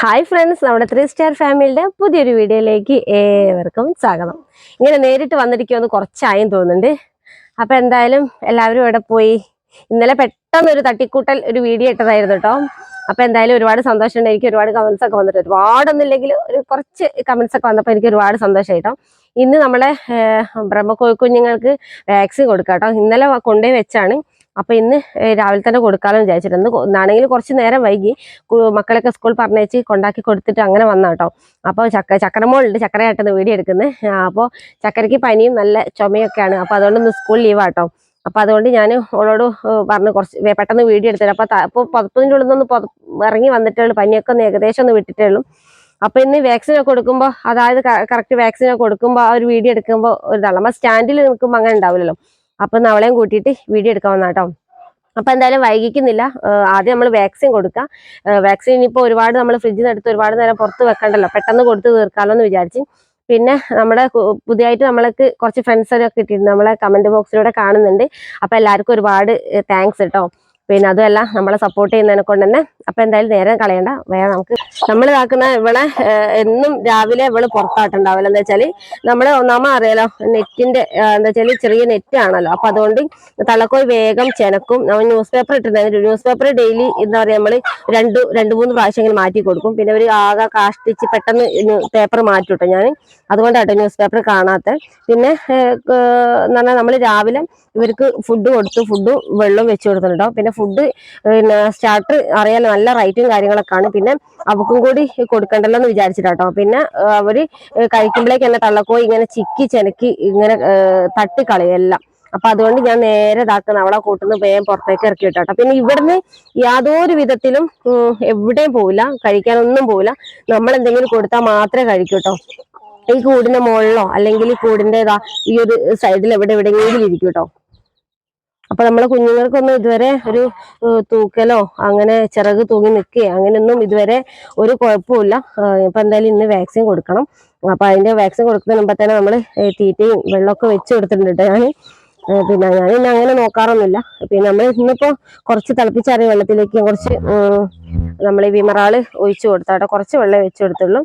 Hi friends നമ്മുടെ three star ഫാമിലിയുടെ പുതിയൊരു വീഡിയോയിലേക്ക് ഏവർക്കും സ്വാഗതം. ഇങ്ങനെ നേരിട്ട് വന്നിരിക്കുമെന്ന് കുറച്ചായും തോന്നുന്നുണ്ട്. അപ്പം എന്തായാലും എല്ലാവരും ഇവിടെ പോയി? ഇന്നലെ പെട്ടെന്ന് ഒരു തട്ടിക്കൂട്ടൽ ഒരു വീഡിയോ ഇട്ടതായിരുന്നു കേട്ടോ. അപ്പം എന്തായാലും ഒരുപാട് സന്തോഷമുണ്ട്. എനിക്ക് ഒരുപാട് കമൻസ് ഒക്കെ വന്നിട്ട് ഒരുപാടൊന്നുമില്ലെങ്കിൽ ഒരു കുറച്ച് കമൻസ് ഒക്കെ വന്നപ്പോൾ എനിക്ക് ഒരുപാട് സന്തോഷമായി കേട്ടോ. ഇന്ന് നമ്മളെ ബ്രഹ്മക്കോഴി കുഞ്ഞുങ്ങൾക്ക് വാക്സിൻ കൊടുക്കാം കേട്ടോ. ഇന്നലെ കൊണ്ടുപോയി വെച്ചാണ്. അപ്പൊ ഇന്ന് രാവിലെ തന്നെ കൊടുക്കാമെന്ന് വിചാരിച്ചിട്ടുണ്ട് ഇന്നാണെങ്കിൽ കുറച്ച് നേരം വൈകി മക്കളൊക്കെ സ്കൂൾ പറഞ്ഞേച്ച് കൊണ്ടാക്കി കൊടുത്തിട്ട് അങ്ങനെ വന്ന കേട്ടോ അപ്പോൾ ചക്ക ചക്കരമോളുണ്ട് ചക്കരയായിട്ടാണ് വീഡിയോ എടുക്കുന്നത് അപ്പോൾ ചക്കരയ്ക്ക് പനിയും നല്ല ചുമയൊക്കെയാണ്. അപ്പോൾ അതുകൊണ്ട് സ്കൂൾ ലീവാട്ടോ അപ്പോൾ അതുകൊണ്ട് ഞാൻ ഓളോട് പറഞ്ഞ് കുറച്ച് പെട്ടെന്ന് വീഡിയോ എടുത്തിട്ട് അപ്പോൾ അപ്പോൾ പുതപ്പിന്റെ ഉള്ളിൽ നിന്ന് ഒന്ന് ഇറങ്ങി വന്നിട്ടേ ഉള്ളൂ പനിയൊക്കെ ഒന്ന് ഏകദേശം ഒന്ന് വിട്ടിട്ടേ ഉള്ളൂ അപ്പോൾ ഇന്ന് വാക്സിനൊക്കെ കൊടുക്കുമ്പോൾ അതായത് കറക്റ്റ് വാക്സിനൊക്കെ കൊടുക്കുമ്പോൾ ആ ഒരു വീഡിയോ എടുക്കുമ്പോൾ ഒരു ഇതാണ് സ്റ്റാൻഡിൽ നിൽക്കുമ്പോൾ അങ്ങനെ ഉണ്ടാവില്ലല്ലോ. അപ്പോൾ അവളെയും കൂട്ടിയിട്ട് വീഡിയോ എടുക്കാൻ വന്നാട്ടോ. അപ്പൊ എന്തായാലും വൈകിക്കുന്നില്ല. ആദ്യം നമ്മൾ വാക്സിൻ കൊടുക്കാം. വാക്സിൻ ഇനിയിപ്പോൾ ഒരുപാട് നമ്മൾ ഫ്രിഡ്ജിൽ നിന്ന് എടുത്ത് ഒരുപാട് നേരം പുറത്ത് വെക്കണ്ടല്ലോ. പെട്ടെന്ന് കൊടുത്ത് തീർക്കാമല്ലോ എന്ന് വിചാരിച്ച്. പിന്നെ നമ്മുടെ പുതിയതായിട്ട് നമ്മൾക്ക് കുറച്ച് ഫ്രണ്ട്സൊക്കെ കിട്ടിയിട്ടുണ്ട്. നമ്മളെ കമന്റ് ബോക്സിലൂടെ കാണുന്നുണ്ട്. അപ്പൊ എല്ലാവർക്കും ഒരുപാട് താങ്ക്സ് കേട്ടോ പിന്നെ അതുമല്ല നമ്മളെ സപ്പോർട്ട് ചെയ്യുന്നതിനെ കൊണ്ട് തന്നെ. അപ്പൊ എന്തായാലും നേരെ കളയണ്ട. വേറെ നമുക്ക് നമ്മൾ ഇതാക്കുന്ന ഇവിടെ എന്നും രാവിലെ ഇവൾ പുറത്താട്ടുണ്ടാവില്ല. എന്താ വെച്ചാൽ നമ്മൾ ഒന്നാമത് അറിയാലോ നെറ്റിന്റെ എന്താ വെച്ചാൽ ചെറിയ നെറ്റ് ആണല്ലോ അപ്പൊ അതുകൊണ്ട് തള്ളക്കോയി വേഗം ചെനക്കും. നമ്മൾ ന്യൂസ് പേപ്പർ ഇട്ടിട്ടുണ്ടായിരുന്നു. ന്യൂസ് പേപ്പർ ഡെയിലി എന്താ പറയാ നമ്മൾ രണ്ട് രണ്ട് മൂന്ന് പ്രാവശ്യം മാറ്റി കൊടുക്കും. പിന്നെ ഒരു ആകെ കാഷ്ടിച്ച് പെട്ടെന്ന് പേപ്പർ മാറ്റി വിട്ടോ ഞാൻ. അതുകൊണ്ടാട്ടോ ന്യൂസ് പേപ്പർ കാണാത്ത. പിന്നെ എന്ന് പറഞ്ഞാൽ നമ്മൾ രാവിലെ ഇവർക്ക് ഫുഡ് കൊടുത്തു. ഫുഡും വെള്ളവും വെച്ച് കൊടുത്തിട്ടുണ്ടോ പിന്നെ ഫുഡ് പിന്നെ സ്റ്റാർട്ടർ അറിയാലോ നല്ല റൈറ്റും കാര്യങ്ങളൊക്കെ ആണ് പിന്നെ അവക്കും കൂടി കൊടുക്കണ്ടല്ലോ എന്ന് വിചാരിച്ചിട്ടാട്ടോ. പിന്നെ അവർ കഴിക്കുമ്പോഴേക്ക് എന്നെ തള്ളക്കോയി ഇങ്ങനെ ചിക്കി ചെനക്കി ഇങ്ങനെ തട്ടി തട്ടിക്കളയും എല്ലാം. അപ്പൊ അതുകൊണ്ട് ഞാൻ നേരെ ഇതാക്കുന്ന. അവളെ കൂട്ടുന്ന. വേഗം പുറത്തേക്ക് ഇറക്കി വിട്ടോ പിന്നെ ഇവിടുന്ന് യാതൊരു വിധത്തിലും എവിടെയും പോവില്ല. കഴിക്കാനൊന്നും പോവില്ല. നമ്മൾ എന്തെങ്കിലും കൊടുത്താൽ മാത്രമേ കഴിക്കൂ കേട്ടോ ഈ കൂടിന്റെ മുകളിലോ അല്ലെങ്കിൽ ഈ ഈ ഒരു സൈഡിൽ എവിടെ എവിടെയെങ്കിലും ഇരിക്കും അപ്പൊ നമ്മളെ കുഞ്ഞുങ്ങൾക്കൊന്നും ഇതുവരെ ഒരു തൂക്കലോ അങ്ങനെ ചിറക് തൂങ്ങി നിൽക്കുക അങ്ങനെയൊന്നും ഇതുവരെ ഒരു കുഴപ്പമില്ല ഇപ്പൊ എന്തായാലും ഇന്ന് വാക്സിൻ കൊടുക്കണം. അപ്പൊ അതിന്റെ വാക്സിൻ കൊടുക്കുന്നതിന് മുമ്പ് തന്നെ നമ്മൾ തീറ്റയും വെള്ളമൊക്കെ വെച്ച് കൊടുത്തിട്ടുണ്ട് ഞാൻ പിന്നെ ഞാൻ ഇന്ന് അങ്ങനെ നോക്കാറൊന്നുമില്ല. പിന്നെ നമ്മൾ ഇന്നിപ്പോൾ കുറച്ച് തിളപ്പിച്ചാറിയ വെള്ളത്തിലേക്ക് കുറച്ച് നമ്മൾ ഈ വിമറാൾ ഒഴിച്ചു കൊടുത്താട്ടെ കുറച്ച് വെള്ളം വെച്ച് കൊടുത്തുള്ളൂ.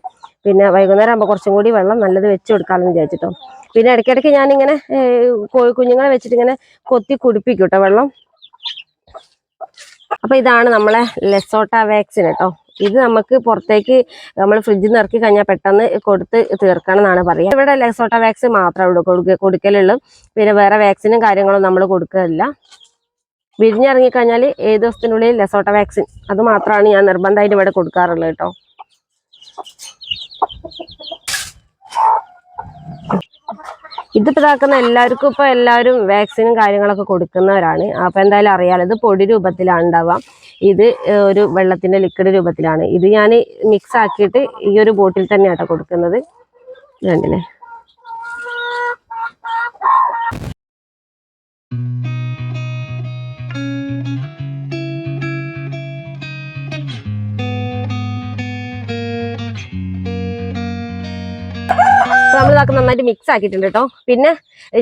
പിന്നെ വൈകുന്നേരം ആകുമ്പോൾ കുറച്ചും കൂടി വെള്ളം നല്ലത് വെച്ച് കൊടുക്കാമെന്ന് വിചാരിച്ചിട്ടോ. പിന്നെ ഇടയ്ക്കിടയ്ക്ക് ഞാനിങ്ങനെ കോഴി കുഞ്ഞുങ്ങളെ വെച്ചിട്ട് ഇങ്ങനെ കൊത്തി കുടിപ്പിക്കും വെള്ളം. അപ്പം ഇതാണ് നമ്മളെ ലെസോട്ട വാക്സിൻ കേട്ടോ. ഇത് നമുക്ക് പുറത്തേക്ക് നമ്മൾ ഫ്രിഡ്ജിൽ നിന്ന് ഇറക്കി കഴിഞ്ഞാൽ പെട്ടെന്ന് കൊടുത്ത് തീർക്കണം എന്നാണ് പറയുക. ഇവിടെ ലെക്സോട്ട വാക്സിൻ മാത്രമേ ഇവിടെ കൊടുക്ക കൊടുക്കലുള്ളൂ. പിന്നെ വേറെ വാക്സിനും കാര്യങ്ങളും നമ്മൾ കൊടുക്കലില്ല. വിരിഞ്ഞിറങ്ങിക്കഴിഞ്ഞാൽ ഏത് ദിവസത്തിനുള്ളിൽ ലെസോട്ട വാക്സിൻ അത് മാത്രമാണ് ഞാൻ നിർബന്ധമായിട്ട് ഇവിടെ കൊടുക്കാറുള്ളത് കേട്ടോ. ഇതിപ്പോ ഇതാക്കുന്ന എല്ലാവർക്കും ഇപ്പൊ എല്ലാവരും വാക്സിനും കാര്യങ്ങളൊക്കെ കൊടുക്കുന്നവരാണ്. അപ്പൊ എന്തായാലും അറിയാലോ ഇത് പൊടി രൂപത്തിലാണ് ഉണ്ടാവുക ഇത് ഒരു വെള്ളത്തിന്റെ ലിക്വിഡ് രൂപത്തിലാണ്. ഇത് ഞാൻ മിക്സ് ആക്കിയിട്ട് ഈ ഒരു ബോട്ടിൽ തന്നെയാട്ടോ കൊടുക്കുന്നത്. കണ്ടില്ലേ നമ്മൾ ഇതൊക്കെ നന്നായിട്ട് മിക്സ് ആക്കിയിട്ടുണ്ട് കേട്ടോ പിന്നെ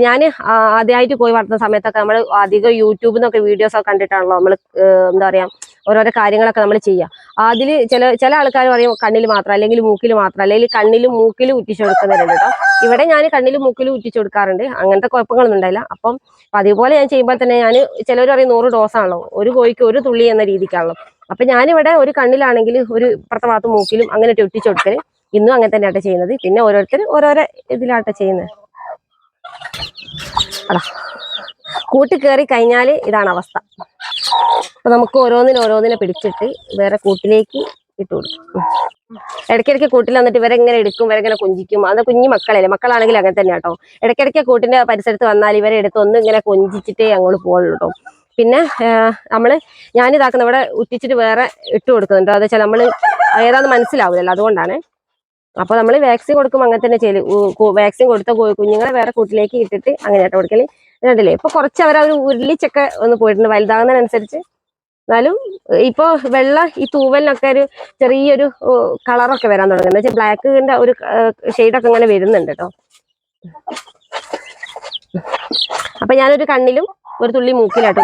ഞാൻ ആദ്യമായിട്ട് പോയി വളർത്തുന്ന സമയത്തൊക്കെ നമ്മൾ അധികം യൂട്യൂബിൽ നിന്നൊക്കെ വീഡിയോസ് ഒക്കെ കണ്ടിട്ടാണല്ലോ നമ്മൾ എന്താ പറയാ ഓരോരോ കാര്യങ്ങളൊക്കെ നമ്മൾ ചെയ്യുക അതിൽ ചില ചില ആൾക്കാർ പറയും കണ്ണിൽ മാത്രം അല്ലെങ്കിൽ മൂക്കിൽ മാത്രം അല്ലെങ്കിൽ കണ്ണിലും മൂക്കിലും ഉറ്റിച്ചു കൊടുക്കുന്നവരുണ്ട് കേട്ടോ ഇവിടെ ഞാൻ കണ്ണിലും മൂക്കിലും ഉറ്റിച്ചു കൊടുക്കാറുണ്ട് അങ്ങനത്തെ കുഴപ്പങ്ങളൊന്നും ഉണ്ടായില്ല. അപ്പം അതുപോലെ ഞാൻ ചെയ്യുമ്പോൾ തന്നെ ഞാൻ ചിലർ പറയും നൂറ് ഡോസ് ആണല്ലോ. ഒരു കോഴിക്ക് ഒരു തുള്ളി എന്ന രീതിക്കാണല്ലോ. അപ്പം ഞാനിവിടെ ഒരു കണ്ണിലാണെങ്കിൽ ഒരു ഇപ്പുറത്തെ ഭാഗത്ത് മൂക്കിലും അങ്ങനെ ഒട്ടിച്ചു കൊടുക്കൽ ഇന്നും അങ്ങനെ തന്നെയാട്ടെ ചെയ്യുന്നത്. പിന്നെ ഓരോരുത്തർ ഓരോരോ ഇതിലാട്ടെ ചെയ്യുന്നത്. കൂട്ടി കയറി കഴിഞ്ഞാൽ ഇതാണ് അവസ്ഥ. അപ്പൊ നമുക്ക് ഓരോന്നിനും ഓരോന്നിനെ പിടിച്ചിട്ട് വേറെ കൂട്ടിലേക്ക് ഇട്ടു കൊടുക്കും. ഇടയ്ക്കിടയ്ക്ക് കൂട്ടിൽ വന്നിട്ട് ഇവരെ ഇങ്ങനെ എടുക്കും ഇവരെ ഇങ്ങനെ കൊഞ്ചിക്കും. അത് കുഞ്ഞു മക്കളല്ലേ? മക്കളാണെങ്കിൽ അങ്ങനെ തന്നെ കേട്ടോ ഇടയ്ക്കിടയ്ക്ക് കൂട്ടിന്റെ പരിസരത്ത് വന്നാൽ ഇവരെ എടുത്ത് ഒന്ന് ഇങ്ങനെ കൊഞ്ചിച്ചിട്ടേ അങ്ങോട്ട് പോകുള്ളൂ കേട്ടോ പിന്നെ നമ്മൾ ഞാനിതാക്കുന്ന ഇവിടെ ഉറ്റിച്ചിട്ട് വേറെ ഇട്ട് കൊടുക്കുന്നുണ്ട് അത് വെച്ചാൽ നമ്മൾ ഏതാന്ന് മനസ്സിലാവില്ലല്ലോ അതുകൊണ്ടാണ് അപ്പൊ നമ്മൾ വാക്സിൻ കൊടുക്കുമ്പോൾ അങ്ങനെ തന്നെ ചെയ്യൽ. വാക്സിൻ കൊടുത്ത കുഞ്ഞുങ്ങളെ വേറെ കൂട്ടിലേക്ക് ഇട്ടിട്ട് അങ്ങനെയായിട്ട് കൊടുക്കൽ. ഇത് കണ്ടില്ലേ ഇപ്പൊ കുറച്ച് അവർ ഒരു ഉരുളിച്ചൊക്കെ ഒന്ന് പോയിട്ടുണ്ട്. വലുതാകുന്നതിനനുസരിച്ച്. എന്നാലും ഇപ്പൊ വെള്ള ഈ തൂവലിനൊക്കെ ഒരു ചെറിയൊരു കളറൊക്കെ വരാൻ തുടങ്ങുന്നത് വെച്ചാൽ ബ്ലാക്കിന്റെ ഒരു ഷെയ്ഡൊക്കെ ഇങ്ങനെ വരുന്നുണ്ട് കേട്ടോ അപ്പൊ ഞാനൊരു കണ്ണിലും ഒരു തുള്ളി മൂക്കിലാട്ടോ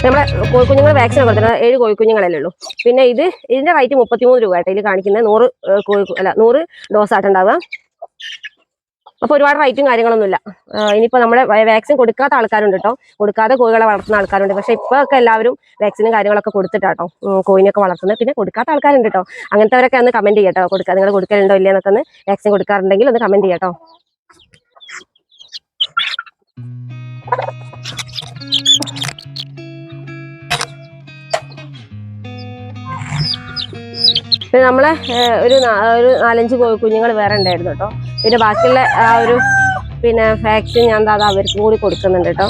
നമ്മുടെ കോഴിക്കുഞ്ഞുങ്ങൾ വാക്സിൻ കൊടുത്തിരുന്നത് ഏഴ് കോഴിക്കുഞ്ഞുങ്ങളല്ലേ ഉള്ളൂ. പിന്നെ ഇത് ഇതിന്റെ റേറ്റ് മുപ്പത്തിമൂന്ന് രൂപ ആയിട്ട് ഇതിൽ കാണിക്കുന്നത് നൂറ് കോഴി അല്ല നൂറ് ഡോസ് ആയിട്ടുണ്ടാവുക അപ്പൊ ഒരുപാട് റൈറ്റും കാര്യങ്ങളൊന്നുമില്ല. ഇനിയിപ്പോൾ ഇനിയിപ്പോ നമ്മുടെ വാക്സിൻ കൊടുക്കാത്ത ആൾക്കാരുണ്ട് കേട്ടോ കൊടുക്കാതെ കോഴികളെ വളർത്തുന്ന ആൾക്കാരുണ്ട്. പക്ഷേ ഇപ്പൊ ഒക്കെ എല്ലാവരും വാക്സിനും കാര്യങ്ങളൊക്കെ കൊടുത്തിട്ടാട്ടോ ഉം, കോഴിനെയൊക്കെ വളർത്തുന്നത്. പിന്നെ കൊടുക്കാത്ത ആൾക്കാരുണ്ട് കേട്ടോ അങ്ങനത്തെവരൊക്കെ ഒന്ന് കമന്റ് ചെയ്യട്ടോ. കൊടുക്കുക നിങ്ങൾ കൊടുക്കലുണ്ടോ ഇല്ലയെന്നൊക്കെ ഒന്ന് വാക്സിൻ കൊടുക്കാറുണ്ടെങ്കിൽ ഒന്ന് കമന്റ് ചെയ്യട്ടോ. പിന്നെ നമ്മളെ ഒരു ഒരു നാലഞ്ച് കുഞ്ഞുങ്ങൾ വേറെ ഉണ്ടായിരുന്നു കേട്ടോ പിന്നെ ബാക്കിയുള്ള ആ ഒരു പിന്നെ വാക്സിൻ ഞാൻ അത് അവർക്ക് കൂടി കൊടുക്കുന്നുണ്ട് കേട്ടോ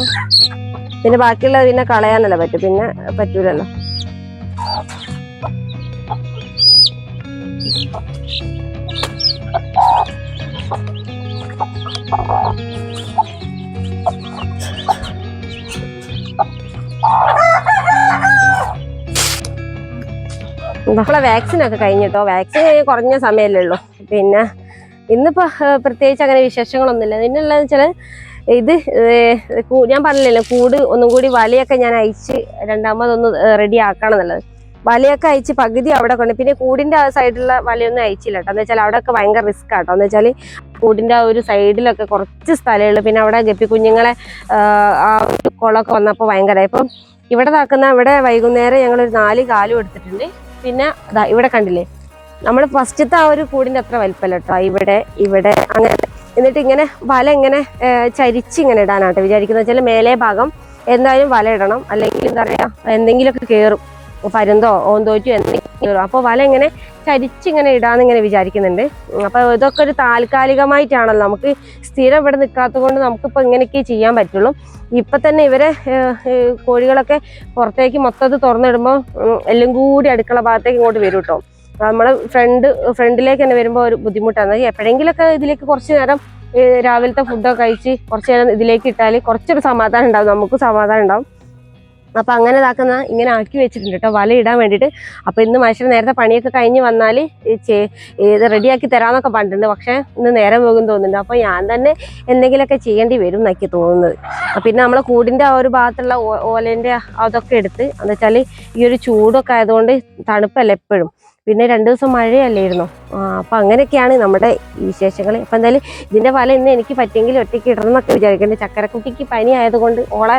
പിന്നെ ബാക്കിയുള്ളത് പിന്നെ കളയാനല്ല പറ്റും പിന്നെ പറ്റൂലല്ലോ. നമ്മളെ വാക്സിൻ ഒക്കെ കഴിഞ്ഞിട്ടോ വാക്സിൻ കുറഞ്ഞ സമയമല്ലേ ഉള്ളൂ. പിന്നെ ഇന്നിപ്പോ പ്രത്യേകിച്ച് അങ്ങനെ വിശേഷങ്ങളൊന്നുമില്ല. പിന്നുള്ളതെന്ന് വെച്ചാൽ ഇത് ഞാൻ പറഞ്ഞില്ലല്ലോ കൂട് ഒന്നും കൂടി വലയൊക്കെ ഞാൻ അയച്ച് രണ്ടാമതൊന്ന് റെഡി ആക്കണം എന്നുള്ളത്. വലയൊക്കെ അയച്ച് പകുതി അവിടെ കൊണ്ട് പിന്നെ കൂടിന്റെ ആ സൈഡിലുള്ള വലയൊന്നും അയച്ചില്ല കേട്ടോ. എന്ന് വെച്ചാൽ അവിടെയൊക്കെ ഭയങ്കര റിസ്ക് ആട്ടോ എന്ന് വെച്ചാൽ കൂടിന്റെ ആ ഒരു സൈഡിലൊക്കെ കുറച്ച് സ്ഥലമുള്ളൂ. പിന്നെ അവിടെ ഗപ്പി കുഞ്ഞുങ്ങളെ ആ ഒരു കുളമൊക്കെ വന്നപ്പോൾ ഭയങ്കര ഇപ്പം ഇവിടെ താക്കുന്ന ഇവിടെ വൈകുന്നേരം ഞങ്ങൾ ഒരു നാല് കാലും എടുത്തിട്ടുണ്ട്. പിന്നെ ഇവിടെ കണ്ടില്ലേ നമ്മൾ ഫസ്റ്റത്തെ ആ ഒരു കൂടിന്റെ അത്ര വലിപ്പമല്ല കേട്ടോ ഇവിടെ ഇവിടെ അങ്ങനെ എന്നിട്ട് ഇങ്ങനെ വല ഇങ്ങനെ ചരിച്ച് ഇങ്ങനെ ഇടാനാട്ടോ വിചാരിക്കുന്നത്. വെച്ചാൽ മേലെ ഭാഗം എന്തായാലും വല ഇടണം. അല്ലെങ്കിൽ എന്താ പറയാ എന്തെങ്കിലുമൊക്കെ കയറും പരുന്തോ ഓന്തോറ്റോ എന്തെങ്കിലും കയറും അപ്പോൾ വല ഇങ്ങനെ ചരിച്ചിങ്ങനെ ഇടാന്ന് ഇങ്ങനെ വിചാരിക്കുന്നുണ്ട്. അപ്പോൾ ഇതൊക്കെ ഒരു താൽക്കാലികമായിട്ടാണല്ലോ. നമുക്ക് സ്ഥിരം ഇവിടെ നിൽക്കാത്തത് കൊണ്ട് നമുക്കിപ്പോൾ ഇങ്ങനെയൊക്കെ ചെയ്യാൻ പറ്റുള്ളൂ. ഇപ്പൊ തന്നെ ഇവരെ കോഴികളൊക്കെ പുറത്തേക്ക് മൊത്തത്തിൽ തുറന്നിടുമ്പോൾ എല്ലാം കൂടി അടുക്കള ഭാഗത്തേക്ക് ഇങ്ങോട്ട് വരും കേട്ടോ നമ്മളെ ഫ്രണ്ട് ഫ്രണ്ടിലേക്ക് തന്നെ വരുമ്പോൾ ഒരു ബുദ്ധിമുട്ടാണ്. എപ്പോഴെങ്കിലൊക്കെ ഇതിലേക്ക് കുറച്ച് നേരം രാവിലത്തെ ഫുഡൊക്കെ കഴിച്ച് കുറച്ച് നേരം ഇതിലേക്ക് ഇട്ടാൽ കുറച്ചൊരു സമാധാനം ഉണ്ടാവും നമുക്ക് സമാധാനം ഉണ്ടാവും. അപ്പം അങ്ങനെ ഇതാക്കുന്ന ഇങ്ങനെ ആക്കി വെച്ചിട്ടുണ്ട് കേട്ടോ വല ഇടാൻ വേണ്ടിയിട്ട്. അപ്പോൾ ഇന്ന് മനുഷ്യർ നേരത്തെ പണിയൊക്കെ കഴിഞ്ഞ് വന്നാൽ ഇത് റെഡിയാക്കി തരാമെന്നൊക്കെ പറഞ്ഞിട്ടുണ്ട്. പക്ഷേ ഇന്ന് നേരം പോകും തോന്നുന്നുണ്ട്. അപ്പോൾ ഞാൻ തന്നെ എന്തെങ്കിലുമൊക്കെ ചെയ്യേണ്ടി വരും എന്നൊക്കെ തോന്നുന്നത്. പിന്നെ നമ്മളെ കൂടിന്റെ ആ ഒരു ഭാഗത്തുള്ള ഓലേന്റെ അതൊക്കെ എടുത്ത് എന്താ വെച്ചാൽ ഈ ഒരു ചൂടൊക്കെ ആയതുകൊണ്ട് തണുപ്പല്ല എപ്പോഴും. പിന്നെ രണ്ട് ദിവസം മഴയല്ലായിരുന്നു. അപ്പം അങ്ങനെയൊക്കെയാണ് നമ്മുടെ വിശേഷങ്ങൾ. അപ്പം എന്തായാലും ഇതിന്റെ ഫലം ഇന്ന് എനിക്ക് പറ്റിയെങ്കിൽ ഒറ്റയ്ക്ക് ഇടണം എന്നൊക്കെ വിചാരിക്കുന്നുണ്ട്. ചക്കരക്കുട്ടിക്ക് പനി ആയതുകൊണ്ട് ഓളെ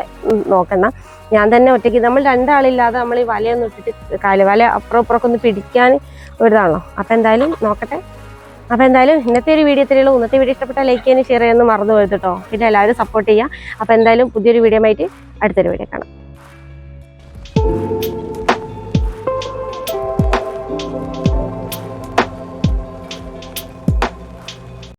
നോക്കണം ഞാൻ തന്നെ ഒറ്റയ്ക്ക് നമ്മൾ രണ്ടാളില്ലാതെ നമ്മൾ ഈ വലയൊന്നും ഇട്ടിട്ട് കാൽ വല അപ്പുറം അപ്പുറമൊക്കെ ഒന്ന് പിടിക്കാൻ ഒരിതാണല്ലോ. അപ്പം എന്തായാലും നോക്കട്ടെ. അപ്പോൾ എന്തായാലും ഇന്നത്തെ ഒരു വീഡിയോ ഇത്രയുള്ളൂ ഇന്നത്തെ വീഡിയോ ഇഷ്ടപ്പെട്ട ലൈക്ക് ചെയ്യാനും ഷെയർ ചെയ്യാനും മറന്നു പോയത് കേട്ടോ. പിന്നെ എല്ലാവരും സപ്പോർട്ട് ചെയ്യുക അപ്പോൾ എന്തായാലും പുതിയൊരു വീഡിയോ ആയിട്ട് അടുത്തൊരു വീഡിയോ കാണാം.